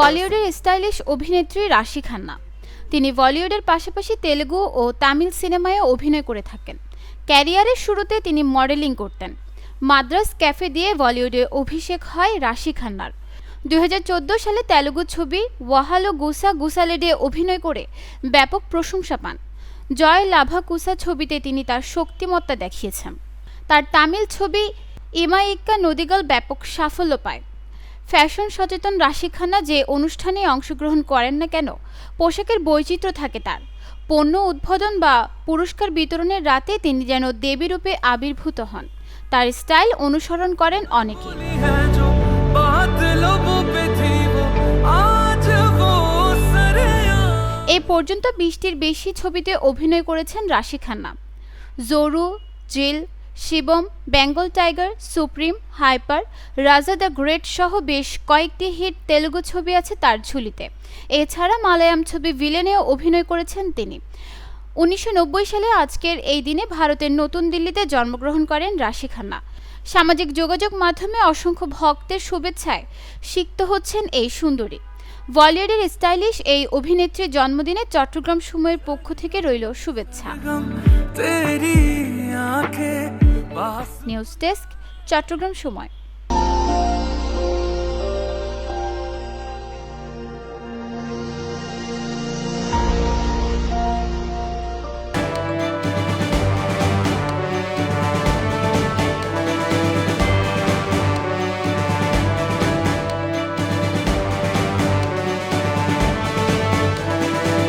বলিউডের স্টাইলিশ অভিনেত্রী রাশি খান্না। তিনি বলিউডের পাশাপাশি তেলেগু ও তামিল সিনেমায় অভিনয় করে থাকেন। ক্যারিয়ারের শুরুতে তিনি মডেলিং করতেন। মাদ্রাস ক্যাফে দিয়ে বলিউডে অভিষেক হয় রাশি খান্নার। দুই হাজার চোদ্দ সালে তেলুগু ছবি ওয়াহালো গুসা গুসালেডে অভিনয় করে ব্যাপক প্রশংসা পান। জয় লাভা কুসা ছবিতে তিনি তার শক্তিমত্তা দেখিয়েছেন। তার তামিল ছবি ইমায়িকা নদীগল ব্যাপক সাফল্য পায়। ফ্যাশন সচেতন রাশি খান্না যে অনুষ্ঠানে অংশগ্রহণ করেন না কেন পোশাকের বৈচিত্র্য থাকে তার। পণ্য উদ্বোধন বা পুরস্কার বিতরণের রাতে তিনি যেন দেবীরূপে আবির্ভূত হন। তার স্টাইল অনুসরণ করেন অনেকে। এ পর্যন্ত বিশটির বেশি ছবিতে অভিনয় করেছেন Rashi Khanna Joru Jil Shivam, Bengal tiger, supreme, hyper, Raja the great সহ বেশ কয়েকটি হিট তেলুগু ছবি আছে তার ঝুলিতে। এছাড়া মালায়াম ছবি ভিলেনেও অভিনয় করেছেন তিনি। উনিশশো নব্বই সালে আজকের এই দিনে ভারতের নতুন দিল্লিতে জন্মগ্রহণ করেন রাশি খান্না। সামাজিক যোগাযোগ মাধ্যমে অসংখ্য ভক্তের শুভেচ্ছায় সিক্ত হচ্ছেন এই সুন্দরী। বলিউডের স্টাইলিশ এই অভিনেত্রীর জন্মদিনে চট্টগ্রাম সময়ের পক্ষ থেকে রইল শুভেচ্ছা। নিউজ ডেস্ক চট্টগ্রাম সময়।